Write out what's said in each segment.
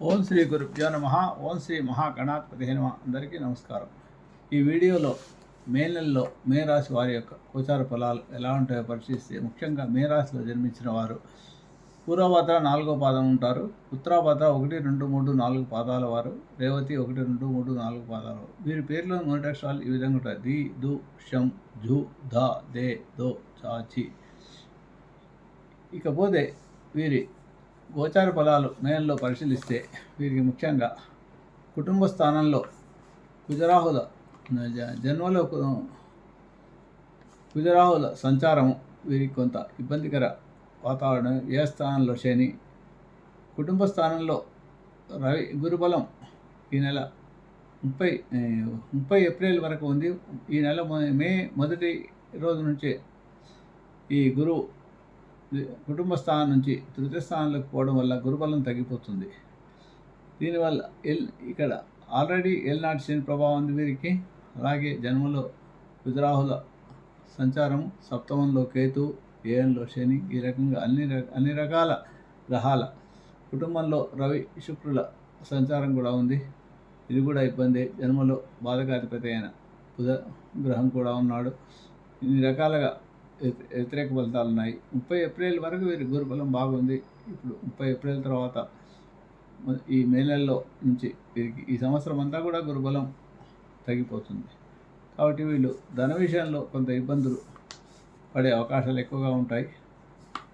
ఓం శ్రీ గురుభ్యో నమ. ఓం శ్రీ మహాగణాధిపతి నమ. అందరికీ నమస్కారం. ఈ వీడియోలో మే నెలలో మే రాశి వారి యొక్క గోచార ఫలాలు ఎలా ఉంటాయో పరిశీలిస్తే ముఖ్యంగా మే రాశిలో జన్మించిన వారు పూర్వభద్ర నాలుగో పాదం ఉంటారు. ఉత్తరాభద్ర ఒకటి రెండు మూడు నాలుగు పాదాల వారు. రేవతి ఒకటి రెండు మూడు నాలుగు పాదాల వారు. వీరి పేర్లో నోటి ఈ విధంగా ఉంటాయి. ది దు షం జు ధ దే దో చా చి ఇకపోతే వీరి గోచార ఫలాలు మేలలో పరిశీలిస్తే వీరికి ముఖ్యంగా కుటుంబ స్థానంలో కుజరాహుల జన్మలో కుజరాహుల సంచారం వీరికి కొంత ఇబ్బందికర వాతావరణం. ఏ స్థానంలో శని? కుటుంబ స్థానంలో రవి గురుబలం ఈ నెల ముప్పై ముప్పై ఏప్రిల్ వరకు ఉంది. ఈ నెల మే మొదటి రోజు నుంచే ఈ గురువు కుటుంబ స్థానం నుంచి తృతీయ స్థానంలోకి పోవడం వల్ల గురుబలం తగ్గిపోతుంది. దీనివల్ల ఎల్ ఇక్కడ ఆల్రెడీ ఎల్ నాట్ శని ప్రభావం ఉంది వీరికి. అలాగే జన్మలో గుజరాహుల సంచారం సప్తమంలో కేతు ఏఎన్లో శని ఈ రకంగా అన్ని అన్ని రకాల గ్రహాల కుటుంబంలో రవి శుక్రుల సంచారం కూడా ఉంది. ఇది కూడా ఇబ్బంది. జన్మలో బాధకాధిపతి అయిన బుధ గ్రహం కూడా ఉన్నాడు. ఇన్ని రకాలుగా వ్యతిరేక ఫలితాలు ఉన్నాయి. ముప్పై ఏప్రిల్ వరకు వీరి గురుబలం బాగుంది. ఇప్పుడు ముప్పై ఏప్రిల్ తర్వాత ఈ మే నెలలో నుంచి వీరికి ఈ సంవత్సరం అంతా కూడా గురుబలం తగ్గిపోతుంది. కాబట్టి వీళ్ళు ధన విషయంలో కొంత ఇబ్బందులు పడే అవకాశాలు ఎక్కువగా ఉంటాయి.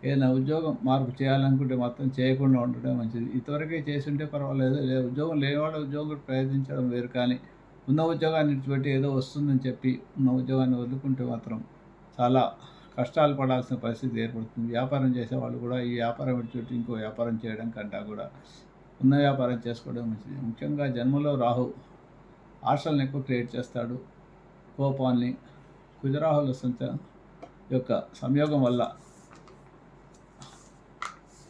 ఏదైనా ఉద్యోగం మార్పు చేయాలనుకుంటే మాత్రం చేయకుండా ఉండడం మంచిది. ఇంతవరకే చేస్తుంటే పర్వాలేదు. లేదా ఉద్యోగం లేనివాడు ఉద్యోగం ప్రయత్నించడం వేరు కానీ ఉన్న ఉద్యోగాన్ని విడిచిపెట్టి ఏదో వస్తుందని చెప్పి ఉన్న ఉద్యోగాన్ని వదులుకుంటే మాత్రం చాలా కష్టాలు పడాల్సిన పరిస్థితి ఏర్పడుతుంది. వ్యాపారం చేసేవాళ్ళు కూడా ఈ వ్యాపారం విడిచిపెట్టి ఇంకో వ్యాపారం చేయడం కంటా కూడా ఉన్న వ్యాపారం చేసుకోవడం మంచిది. ముఖ్యంగా జన్మలో రాహు ఆశలను ఎక్కువ క్రియేట్ చేస్తాడు. కోపాన్ని కుజరాహుల సంత యొక్క సంయోగం వల్ల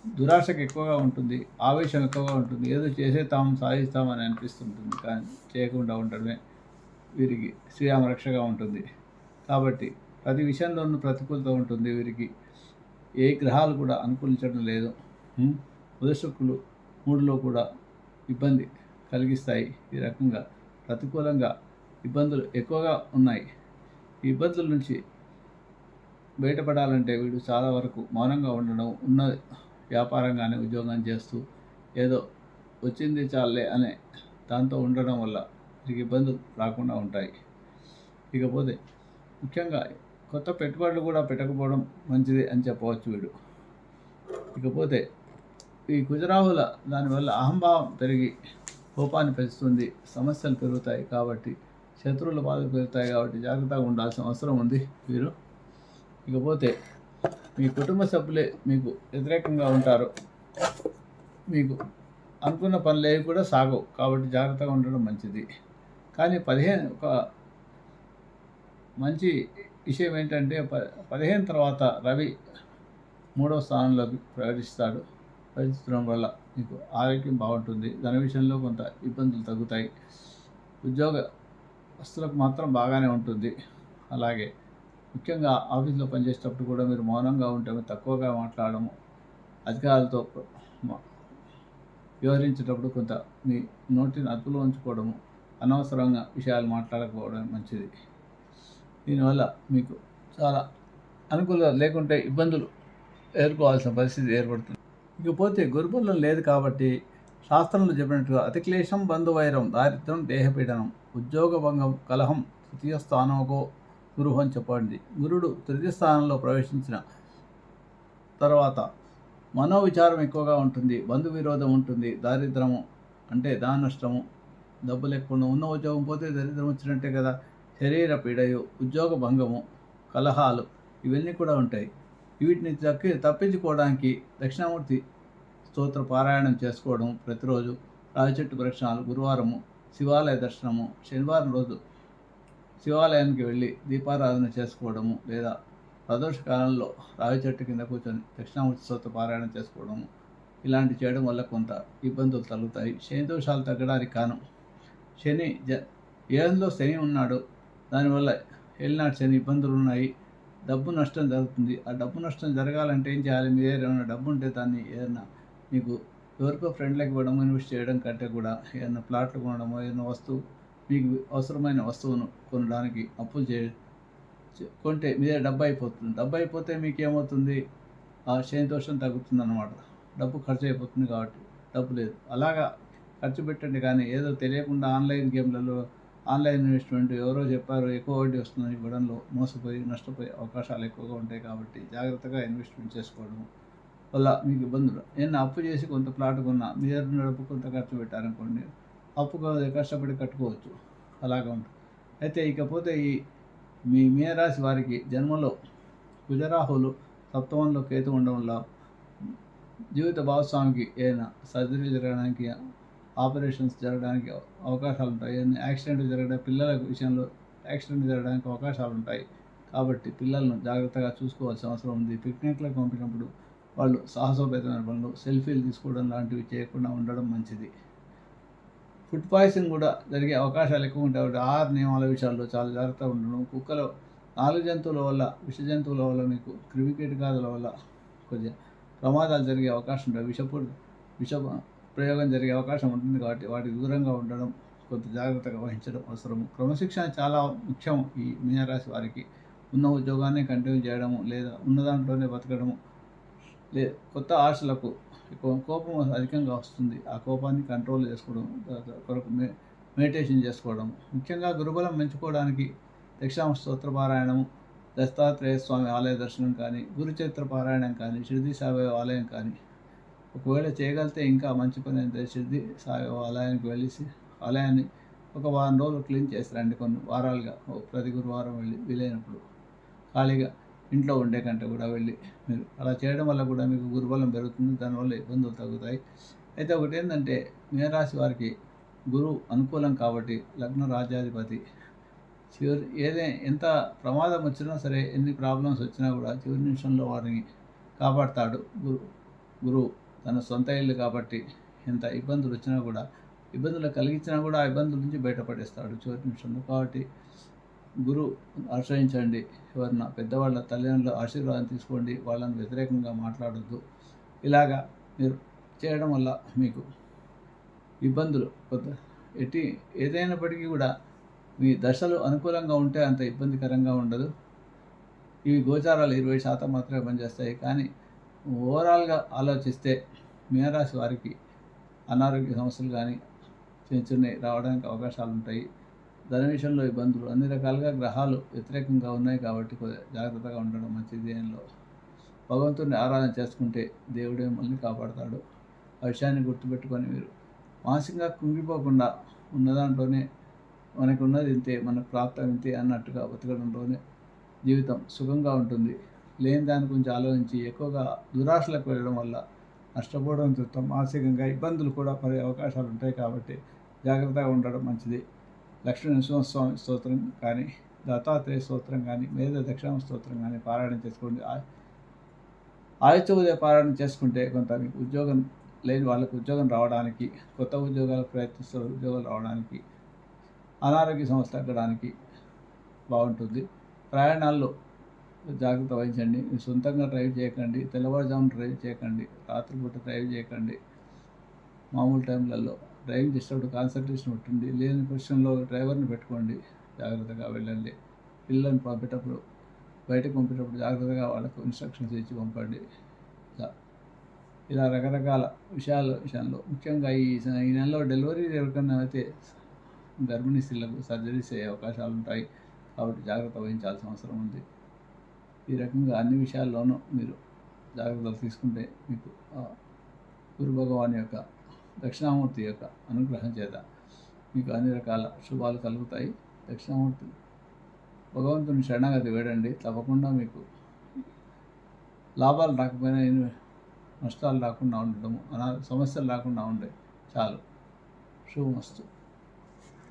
దురాశకు ఎక్కువగా ఉంటుంది ఆవేశం ఎక్కువగా ఉంటుంది. ఏదో చేసే తాము సాధిస్తామని అనిపిస్తుంటుంది. కానీ చేయకుండా ఉండడమే వీరికి శ్రీరామ రక్షగా ఉంటుంది. కాబట్టి ప్రతి విషయంలోనూ ప్రతికూలత ఉంటుంది వీరికి. ఏ గ్రహాలు కూడా అనుకూలించడం లేదు. ఉం? మూడులో కూడా ఇబ్బంది కలిగిస్తాయి. ఈ రకంగా ప్రతికూలంగా ఇబ్బందులు ఎక్కువగా ఉన్నాయి. ఈ ఇబ్బందుల నుంచి బయటపడాలంటే వీడు చాలా వరకు మౌనంగా ఉండడం ఉన్న వ్యాపారంగానే ఉద్యోగం చేస్తూ ఏదో వచ్చింది చాలే అనే దాంతో ఉండడం వల్ల వీరికి ఇబ్బందులు రాకుండా ఉంటాయి. ఇకపోతే ముఖ్యంగా కొత్త పెట్టుబడులు కూడా పెట్టకపోవడం మంచిది అని చెప్పవచ్చు వీడు ఇకపోతే ఈ కుజరాహుల దానివల్ల అహంభావం పెరిగి కోపాన్ని పెంచుతుంది సమస్యలు పెరుగుతాయి కాబట్టి శత్రువుల బాధలు పెరుగుతాయి కాబట్టి జాగ్రత్తగా ఉండాల్సిన అవసరం ఉంది వీరు. ఇకపోతే మీ కుటుంబ సభ్యులే మీకు వ్యతిరేకంగా ఉంటారు. మీకు అనుకున్న పనులు ఏవి కూడా సాగవు కాబట్టి జాగ్రత్తగా ఉండడం మంచిది. కానీ పదిహేను ఒక మంచి విషయం ఏంటంటే ప పదిహేను తర్వాత రవి మూడవ స్థానంలోకి ప్రవేశిస్తాడు. ప్రవేశించడం వల్ల మీకు ఆరోగ్యం బాగుంటుంది. ధన విషయంలో కొంత ఇబ్బందులు తగ్గుతాయి. ఉద్యోగ వస్తువులకు మాత్రం బాగానే ఉంటుంది. అలాగే ముఖ్యంగా ఆఫీస్లో పనిచేసేటప్పుడు కూడా మీరు మౌనంగా ఉంటే తక్కువగా మాట్లాడము అధికారులతో వ్యవహరించేటప్పుడు కొంత మీ నోటిని అదుపులో ఉంచుకోవడము అనవసరంగా విషయాలు మాట్లాడకపోవడం మంచిది. దీనివల్ల మీకు చాలా అనుకూలత లేకుంటే ఇబ్బందులు ఎదుర్కోవాల్సిన పరిస్థితి ఏర్పడుతుంది. ఇకపోతే గురుబలం లేదు కాబట్టి శాస్త్రంలో చెప్పినట్టుగా అతిక్లేశం బంధువైరం దారిద్ర్యం దేహపీడనం ఉద్యోగ భంగం కలహం తృతీయ స్థానంకో గురువు అని చెప్పండి. గురుడు తృతీయ స్థానంలో ప్రవేశించిన తర్వాత మనోవిచారం ఎక్కువగా ఉంటుంది బంధు విరోధం ఉంటుంది దారిద్రము అంటే దాన నష్టము డబ్బు లేకుండా ఉన్న ఉద్యోగం పోతే దరిద్రం వచ్చినట్టే కదా. శరీర పీడయు ఉద్యోగ భంగము కలహాలు ఇవన్నీ కూడా ఉంటాయి. వీటిని తక్కి తప్పించుకోవడానికి దక్షిణామూర్తి స్తోత్ర పారాయణం చేసుకోవడం ప్రతిరోజు రావి చెట్టు ప్రక్షణాలు గురువారము శివాలయ దర్శనము శనివారం రోజు శివాలయానికి వెళ్ళి దీపారాధన చేసుకోవడము లేదా ప్రదోష కాలంలో రావి చెట్టు కింద కూర్చొని దక్షిణామూర్తి స్తోత్ర పారాయణం చేసుకోవడము ఇలాంటి చేయడం వల్ల కొంత ఇబ్బందులు తగ్గుతాయి. శని దోషాలు తగ్గడానికి కాను శని జ ఏళ్ళలో శని ఉన్నాడు దానివల్ల ఏలినాటి శని ఇబ్బందులు ఉన్నాయి. డబ్బు నష్టం జరుగుతుంది. ఆ డబ్బు నష్టం జరగాలంటే ఏం చేయాలి? మీ దగ్గర ఏమైనా డబ్బు ఉంటే దాన్ని ఏదైనా మీకు ఎవరికో ఫ్రెండ్లకు ఇవ్వడం ఇన్వెస్ట్ చేయడం కంటే కూడా ఏదైనా ప్లాట్లు కొనడమో ఏదైనా వస్తువు మీకు అవసరమైన వస్తువును కొనడానికి అప్పులు చే కొంటే కొంటే దగ్గర డబ్బు అయిపోతుంది. డబ్బు అయిపోతే మీకు ఏమవుతుంది? ఆ సంతోషం తగ్గుతుంది అనమాట డబ్బు ఖర్చు అయిపోతుంది కాబట్టి డబ్బు లేదు. అలాగా ఖర్చు పెట్టండి కానీ ఏదో తెలియకుండా ఆన్లైన్ గేమ్లలో ఆన్లైన్ ఇన్వెస్ట్మెంట్ ఎవరో చెప్పారు ఎక్కువ వడ్డీ వస్తుందని ఇవ్వడంలో మోసపోయి నష్టపోయే అవకాశాలు ఎక్కువగా ఉంటాయి కాబట్టి జాగ్రత్తగా ఇన్వెస్ట్మెంట్ చేసుకోవడం వల్ల మీకు ఇబ్బందులు. నేను అప్పు చేసి కొంత ప్లాట్ కొన్నా మీరు నడుపు కొంత ఖర్చు పెట్టారనుకోండి అప్పు కష్టపడి కట్టుకోవచ్చు. అలాగా ఉంటుంది. అయితే ఇకపోతే ఈ మీ మీనరాశి వారికి జన్మలో కుజరాహులు సప్తమంలో కేతు ఉండడం వల్ల జీవిత భాగస్వామికి ఏదైనా సర్జరీ జరగడానికి ఆపరేషన్స్ జరగడానికి అవకాశాలు ఉంటాయి యాక్సిడెంట్ జరగడం పిల్లల విషయంలో యాక్సిడెంట్ జరగడానికి అవకాశాలు ఉంటాయి కాబట్టి పిల్లలను జాగ్రత్తగా చూసుకోవాల్సిన అవసరం ఉంది. పిక్నిక్లకు పంపినప్పుడు వాళ్ళు సాహసోపేతమైన పనులు సెల్ఫీలు తీసుకోవడం లాంటివి చేయకుండా ఉండడం మంచిది. ఫుడ్ పాయిజన్ కూడా జరిగే అవకాశాలు ఎక్కువ ఉంటాయి. కాబట్టి ఆహార నియమాల విషయాల్లో చాలా జాగ్రత్తగా ఉండడం కుక్కలు నాలుగు జంతువుల వల్ల విష జంతువుల వల్ల మీకు క్రిమికీటకాదుల వల్ల కొద్దిగా ప్రమాదాలు జరిగే అవకాశం ఉంటుంది విషపు విష ప్రయోగం జరిగే అవకాశం ఉంటుంది కాబట్టి వాటికి దూరంగా ఉండడం కొంత జాగ్రత్తగా వహించడం అవసరం క్రమశిక్షణ చాలా ముఖ్యం ఈ మీనరాశి వారికి. ఉన్న ఉద్యోగాన్ని కంటిన్యూ చేయడము లేదా ఉన్న దాంట్లోనే బతకడము. లే కొత్త ఆశలకు ఎక్కువ కోపం అధికంగా వస్తుంది. ఆ కోపాన్ని కంట్రోల్ చేసుకోవడం కొరకు మే మెడిటేషన్ చేసుకోవడం. ముఖ్యంగా గురుబలం పెంచుకోవడానికి దక్షిణామ స్తోత్ర పారాయణము దత్తాత్రేయ స్వామి ఆలయ దర్శనం కానీ గురుచరిత్ర పారాయణం కానీ షిరిడి సాయిబాబా ఆలయం కానీ ఒకవేళ చేయగలిగితే ఇంకా మంచి పని అయితే షిరిడి ఆలయానికి వెళ్ళేసి ఆలయాన్ని ఒక వారం రోజులు క్లీన్ చేస్తారండి కొన్ని వారాలుగా. ఓ ప్రతి గురువారం వెళ్ళి వీలైనప్పుడు ఖాళీగా ఇంట్లో ఉండే కంటే కూడా వెళ్ళి మీరు అలా చేయడం వల్ల కూడా మీకు గురుబలం పెరుగుతుంది దానివల్ల ఇబ్బందులు తగ్గుతాయి. అయితే ఒకటి ఏంటంటే మీనరాశి వారికి గురువు అనుకూలం కాబట్టి లగ్న రాజ్యాధిపతి చివరి ఏదే ఎంత ప్రమాదం వచ్చినా సరే ఎన్ని ప్రాబ్లమ్స్ వచ్చినా కూడా చివరి నిమిషంలో వారిని కాపాడతాడు గురు గురువు. తన సొంత ఇల్లు కాబట్టి ఎంత ఇబ్బందులు వచ్చినా కూడా ఇబ్బందులు కలిగించినా కూడా ఆ ఇబ్బందుల నుంచి బయటపడేస్తాడు. చివరి నిమిషంలో కాబట్టి గురు ఆశ్రయించండి. ఎవరిన పెద్దవాళ్ళ తల్లిదండ్రుల ఆశీర్వాదం తీసుకోండి. వాళ్ళని వ్యతిరేకంగా మాట్లాడొద్దు. ఇలాగా మీరు చేయడం వల్ల మీకు ఇబ్బందులు కొంత ఎట్టి ఏదైనప్పటికీ కూడా మీ దశలు అనుకూలంగా ఉంటే అంత ఇబ్బందికరంగా ఉండదు. ఇవి గోచారాలు ఇరవై శాతం మాత్రమే పనిచేస్తాయి. కానీ ఓవరాల్గా ఆలోచిస్తే మీనరాశి వారికి అనారోగ్య సమస్యలు కానీ చిన్న చిన్నవి రావడానికి అవకాశాలు ఉంటాయి. ధన విషయంలో ఇబ్బందులు అన్ని రకాలుగా గ్రహాలు వ్యతిరేకంగా ఉన్నాయి కాబట్టి జాగ్రత్తగా ఉండడం మంచిది దీనిలో. భగవంతుడిని ఆరాధన చేసుకుంటే దేవుడే మిమ్మల్ని కాపాడతాడు. ఆ విషయాన్ని గుర్తుపెట్టుకొని మీరు మానసికంగా కుంగిపోకుండా ఉన్నదాంట్లోనే మనకున్నది మనకు ఉన్నది ఇంతే మనకు ప్రాప్తం ఇంతే అన్నట్టుగా బతకడంలోనే జీవితం సుఖంగా ఉంటుంది. లేని దాని గురించి ఆలోచించి ఎక్కువగా దురాశలకు వెళ్ళడం వల్ల నష్టపోవడం చూస్తాం. మానసికంగా ఇబ్బందులు కూడా పడే అవకాశాలు ఉంటాయి కాబట్టి జాగ్రత్తగా ఉండడం మంచిది. లక్ష్మీ నరసింహస్వామి స్తోత్రం కానీ దత్తాత్రేయ స్తోత్రం కానీ మేధ దక్షిణ స్తోత్రం కానీ పారాయణం చేసుకోండి. ఆ- ఆదిత్య ఉదయ చేసుకుంటే కొంత మీకు ఉద్యోగం లేని వాళ్ళకి ఉద్యోగం రావడానికి కొత్త ఉద్యోగాలు ప్రయత్నిస్తున్న ఉద్యోగాలు రావడానికి అనారోగ్య సమస్య తగ్గడానికి బాగుంటుంది. ప్రయాణాల్లో జాగ్రత్త వహించండి. మీరు సొంతంగా డ్రైవ్ చేయకండి. తెల్లవారుజాము డ్రైవ్ చేయకండి. రాత్రిపూట డ్రైవ్ చేయకండి. మామూలు టైంలలో డ్రైవింగ్ చేసేటప్పుడు కాన్సన్ట్రేషన్ ఉంటుంది. లేని పొజిషన్లో డ్రైవర్ని పెట్టుకోండి. జాగ్రత్తగా వెళ్ళండి. పిల్లల్ని పంపేటప్పుడు బయటకు పంపేటప్పుడు జాగ్రత్తగా వాళ్ళకు ఇన్స్ట్రక్షన్స్ ఇచ్చి పంపండి. ఇలా ఇలా రకరకాల విషయాల విషయంలో ముఖ్యంగా ఈ ఈ నెలలో డెలివరీ ఎవరికైనా అయితే గర్భిణీ స్త్రీలకు సర్జరీస్ అయ్యే అవకాశాలు ఉంటాయి. కాబట్టి జాగ్రత్త వహించాల్సిన అవసరం ఉంది. ఈ రకంగా అన్ని విషయాల్లోనూ మీరు జాగ్రత్తలు తీసుకుంటే మీకు గురు భగవాన్ యొక్క దక్షిణామూర్తి యొక్క అనుగ్రహం చేత మీకు అన్ని రకాల శుభాలు కలుగుతాయి. దక్షిణామూర్తి భగవంతుని శరణాగతి వేడండి. తప్పకుండా మీకు లాభాలు రాకపోయినా నష్టాలు రాకుండా ఉండడము అనా సమస్యలు రాకుండా ఉండే చాలు. శుభమస్తు.